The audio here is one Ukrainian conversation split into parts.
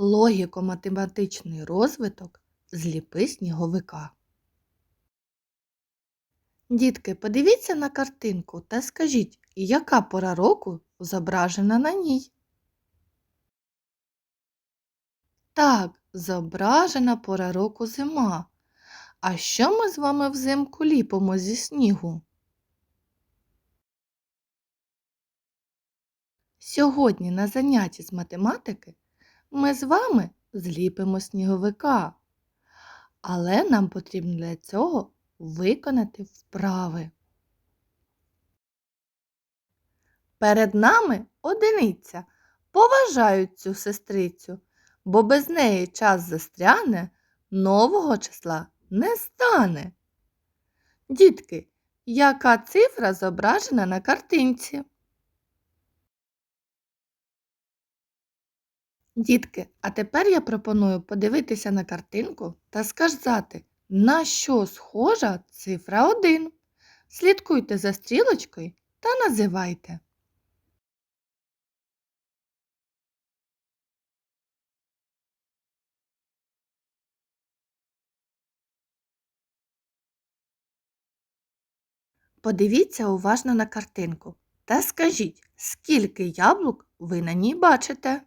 Логіко-математичний розвиток зліпи сніговика. Дітки, подивіться на картинку та скажіть, яка пора року зображена на ній? Так, зображена пора року зима. А що ми з вами взимку ліпимо зі снігу? Сьогодні на занятті з математики ми з вами зліпимо сніговика. Але нам потрібно для цього виконати вправи. Перед нами одиниця. Поважають цю сестрицю, бо без неї час застряне, нового числа не стане. Дітки, яка цифра зображена на картинці? Дітки, а тепер я пропоную подивитися на картинку та сказати, на що схожа цифра 1. Слідкуйте за стрілочкою та називайте. Подивіться уважно на картинку та скажіть, скільки яблук ви на ній бачите.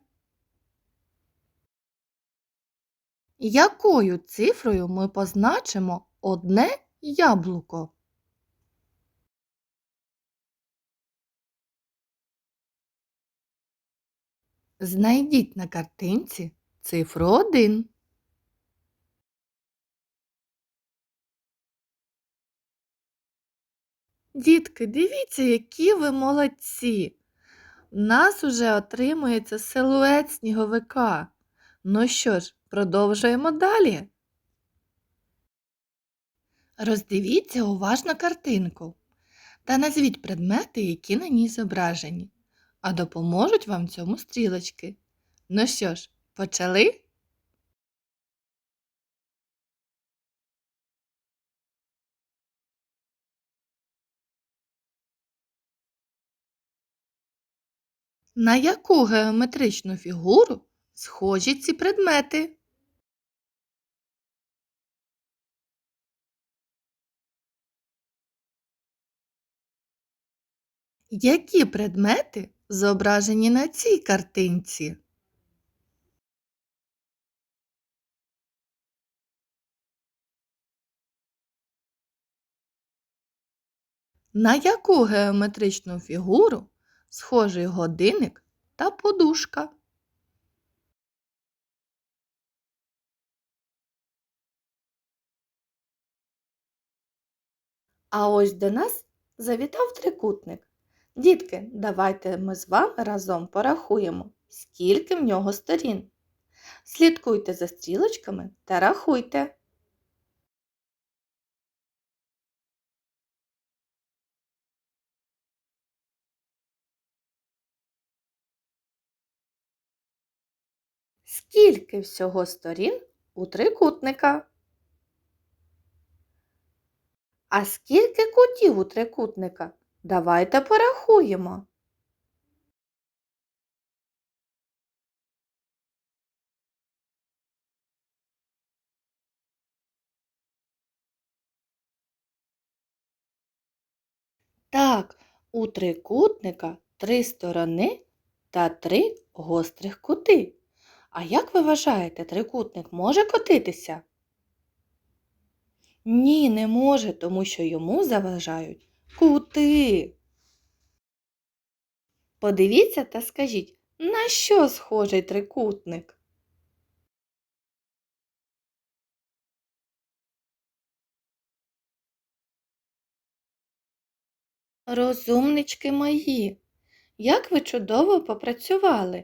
Якою цифрою ми позначимо одне яблуко? Знайдіть на картинці цифру 1. Дітки, дивіться, які ви молодці. У нас уже отримується силует сніговика. Ну що ж, продовжуємо далі. Роздивіться уважно картинку та назвіть предмети, які на ній зображені, а допоможуть вам цьому стрілочки. Ну що ж, почали? На яку геометричну фігуру схожі ці предмети? Які предмети зображені на цій картинці? На яку геометричну фігуру схожий годинник та подушка? А ось до нас завітав трикутник. Дітки, давайте ми з вами разом порахуємо, скільки в нього сторін. Слідкуйте за стрілочками та рахуйте. Скільки всього сторін у трикутника? А скільки кутів у трикутника? Давайте порахуємо. Так, у трикутника три сторони та три гострих кути. А як ви вважаєте, трикутник може котитися? Ні, не може, тому що йому заважають кути. Подивіться та скажіть, на що схожий трикутник? Розумнички мої, як ви чудово попрацювали.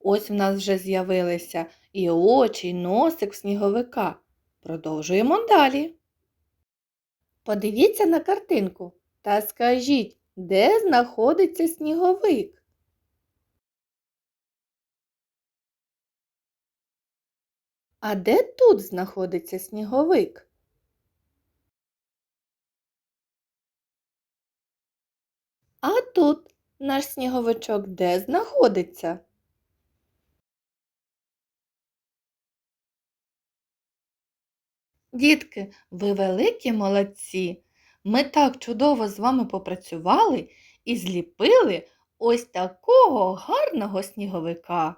Ось в нас вже з'явилися і очі, і носик сніговика. Продовжуємо далі. Подивіться на картинку та скажіть, де знаходиться сніговик? А де тут знаходиться сніговик? А тут наш сніговичок де знаходиться? Дітки, ви великі молодці! Ми так чудово з вами попрацювали і зліпили ось такого гарного сніговика.